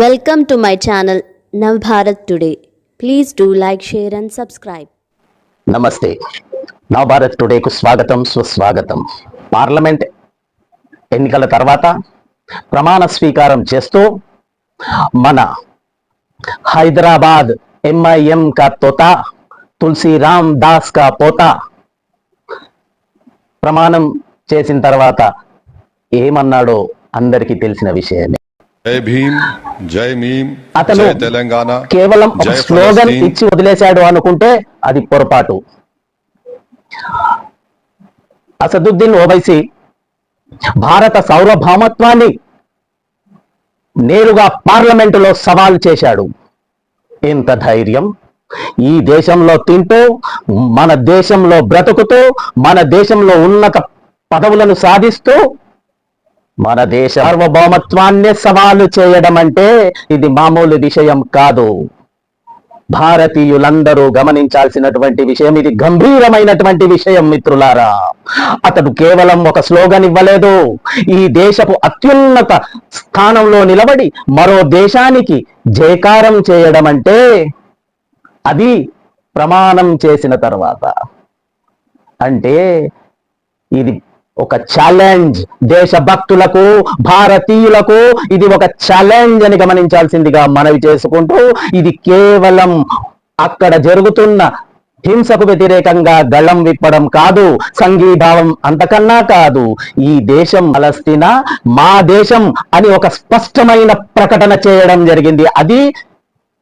Welcome to my channel Navbharat Today. Please do like, share, and subscribe. నమస్తే నా భారత్ టుడేకు స్వాగతం సుస్వాగతం పార్లమెంట్ ఎన్నికల తర్వాత ప్రమాణ స్వీకారం చేస్తూ మన హైదరాబాద్ ఎంఐఎం కా తోత తులసిరామ్ దాస్ కా పోత ప్రమాణం చేసిన తర్వాత ఏమన్నాడో అందరికీ తెలిసిన విషయమే జై భీమ్ జై మీమ్ అతను తెలంగాణ కేవలం ఒక స్లోగన్. ఇచ్చి వదిలేశాడు అనుకుంటే అది పొరపాటు అసదుద్దీన్ ఓవైసీ భారత సార్వభౌమత్వాన్ని నేరుగా పార్లమెంటులో సవాల్ చేశాడు ఎంత ధైర్యం ఈ దేశంలో తింటూ మన దేశంలో బ్రతుకుతూ మన దేశంలో ఉన్నత పదవులను సాధిస్తూ మన దేశ సార్వభౌమత్వాన్ని సవాలు చేయడం అంటే ఇది మామూలు విషయం కాదు. భారతీయులందరూ గమనించాల్సినటువంటి విషయం ఇది గంభీరమైనటువంటి విషయం మిత్రులారా. అతడు కేవలం ఒక స్లోగన్ ఇవ్వలేదు. ఈ దేశపు అత్యున్నత స్థానంలో నిలబడి మరో దేశానికి జయకారం చేయడం అంటే అది ప్రమాణం చేసిన తర్వాత. అంటే ఇది ఒక ఛాలెంజ్ దేశభక్తులకు భారతీయులకు ఇది ఒక ఛాలెంజ్ అని గమనించాల్సిందిగా మనవి చేసుకుంటూ ఇది కేవలం అక్కడ జరుగుతున్న హింసకు వ్యతిరేకంగా గళం విప్పడం కాదు సంఘీభావం అంతకన్నా కాదు. ఈ దేశం అలస్తినా మా దేశం అని ఒక స్పష్టమైన ప్రకటన చేయడం జరిగింది. అది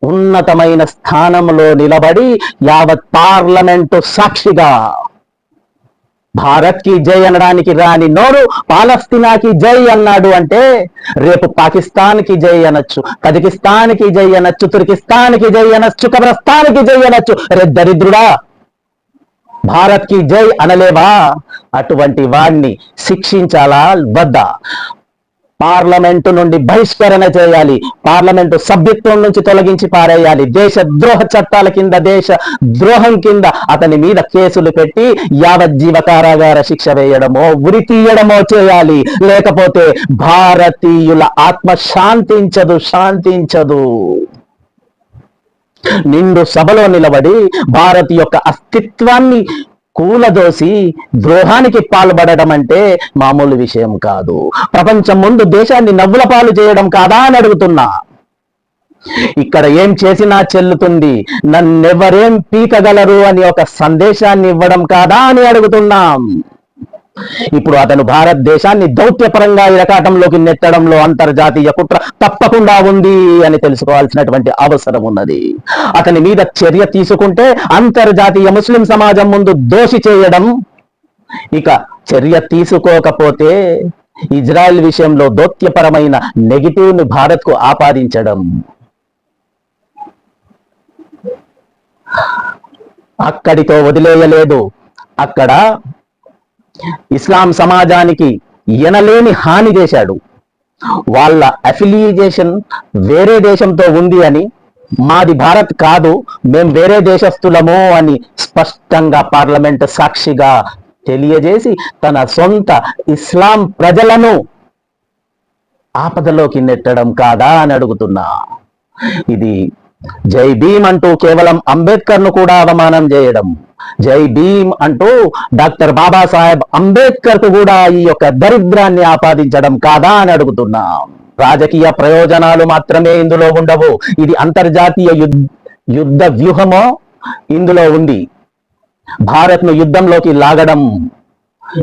ఉన్నతమైన స్థానంలో నిలబడి యావత్ పార్లమెంటు సాక్షిగా భారత్కి జై అనడానికి రాని నోరు పాలస్తీనాకి జై అన్నాడు అంటే రేపు పాకిస్తాన్కి జై అనొచ్చు కజకిస్తాన్కి జై అనొచ్చు తుర్కిస్తాన్కి జై అనొచ్చు కబ్రస్తాన్కి జై అనొచ్చు. రే దరిద్రుడా భారత్కి జై అనలేవా? అటువంటి వాణ్ణి శిక్షించాలా వద్దా? పార్లమెంటు నుండి బహిష్కరణ చేయాలి. పార్లమెంటు సభ్యత్వం నుంచి తొలగించి పారేయాలి. దేశ ద్రోహ చట్టాల కింద దేశ ద్రోహం కింద అతని మీద కేసులు పెట్టి యావజ్జీవ కారాగార శిక్ష వేయడమో ఉరి తీయడమో చేయాలి. లేకపోతే భారతీయుల ఆత్మ శాంతించదు శాంతించదు. నిండు సభలో నిలబడి భారత్ యొక్క అస్తిత్వాన్ని కూలదోసి ద్రోహానికి పాల్పడడం అంటే మామూలు విషయం కాదు. ప్రపంచం ముందు దేశాన్ని నవ్వుల పాలు చేయడం కాదా అని అడుగుతున్నా. ఇక్కడ ఏం చేసినా చెల్లుతుంది. నన్నెవరేం పీకగలరు అని ఒక సందేశాన్ని ఇవ్వడం కాదా అని అడుగుతున్నాం. ఇప్పుడు అతను భారతదేశాన్ని దౌత్యపరంగా ఇరకాటంలోకి నెట్టడంలో అంతర్జాతీయ కుట్ర తప్పకుండా ఉంది అని తెలుసుకోవాల్సినటువంటి అవసరం ఉన్నది. అతని మీద చర్య తీసుకుంటే అంతర్జాతీయ ముస్లిం సమాజం ముందు దోషి చేయడం ఇక చర్య తీసుకోకపోతే ఇజ్రాయెల్ విషయంలో దౌత్యపరమైన నెగిటివ్ను భారత్కు ఆపాదించడం. అక్కడితో వదిలేయలేదు. అక్కడ ఇస్లాం సమాజానికి ఎనలేని హాని చేశాడు. వాళ్ళ అఫిలియేషన్ వేరే దేశంతో ఉంది అని మాది భారత్ కాదు మేం వేరే దేశస్తులము అని స్పష్టంగా పార్లమెంట్ సాక్షిగా తెలియజేసి తన సొంత ఇస్లాం ప్రజలను ఆపదలోకి నెట్టడం కాదా అని అడుగుతున్నా. ఇది జై భీమ్ అంటూ కేవలం అంబేద్కర్ను కూడా అవమానం చేయడం. జై భీమ్ అంటూ డాక్టర్ బాబాసాహెబ్ అంబేద్కర్కు కూడా ఈ యొక్క దరిద్రాన్ని ఆపాదించడం కాదా అని అడుగుతున్నాం. రాజకీయ ప్రయోజనాలు మాత్రమే ఇందులో ఉండవు. ఇది అంతర్జాతీయ యుద్ధ వ్యూహమో ఇందులో ఉంది. భారత్ను యుద్ధంలోకి లాగడం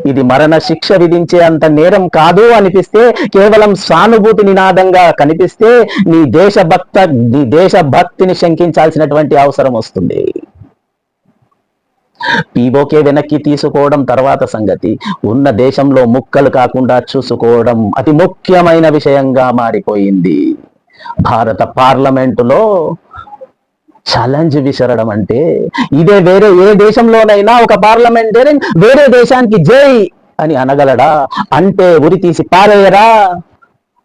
ఇది మరణ శిక్ష విధించే అంత నేరం కాదు అనిపిస్తే కేవలం సానుభూతి నినాదంగా కనిపిస్తే నీ దేశభక్త నీ దేశభక్తిని శంకించాల్సినటువంటి అవసరం వస్తుంది. పీఓకే వెనక్కి తీసుకోవడం తర్వాత సంగతి. ఉన్న దేశంలో ముక్కలు కాకుండా చూసుకోవడం అతి ముఖ్యమైన విషయంగా మారిపోయింది. భారత పార్లమెంటులో ఛాలెంజ్ విసరడం అంటే ఇదే వేరే ఏ దేశంలోనైనా ఒక పార్లమెంటేరియన్ వేరే దేశానికి జై అని అనగలడా? అంటే ఉరి తీసి పారేయరా?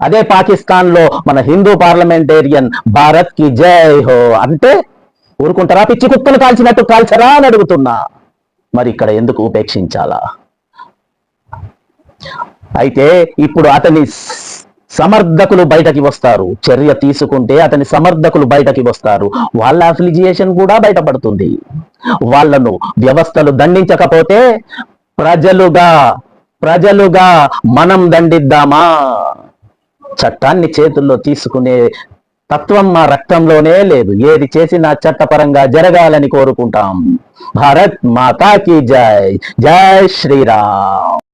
అదే పాకిస్తాన్లో మన హిందూ పార్లమెంటేరియన్ భారత్కి జై హో అంటే ఊరుకుంటారా? పిచ్చి కుక్కలు కాల్చినట్టు కాల్చరా అని అడుగుతున్నా. మరి ఇక్కడ ఎందుకు ఉపేక్షించాలా? అయితే ఇప్పుడు అతని సమర్థకులు బయటకి వస్తారు. చర్య తీసుకుంటే అతని సమర్థకులు బయటకి వస్తారు. వాళ్ళ అఫిలిజియేషన్ కూడా బయటపడుతుంది. వాళ్ళను వ్యవస్థలు దండించకపోతే ప్రజలుగా ప్రజలుగా మనం దండిద్దామా? చట్టాన్ని చేతుల్లో తీసుకునే తత్వం మా రక్తంలోనే లేదు. ఏది చేసినా చట్టపరంగా జరగాలని కోరుకుంటాం. భారత్ మాతాకి జై. జై శ్రీరామ్.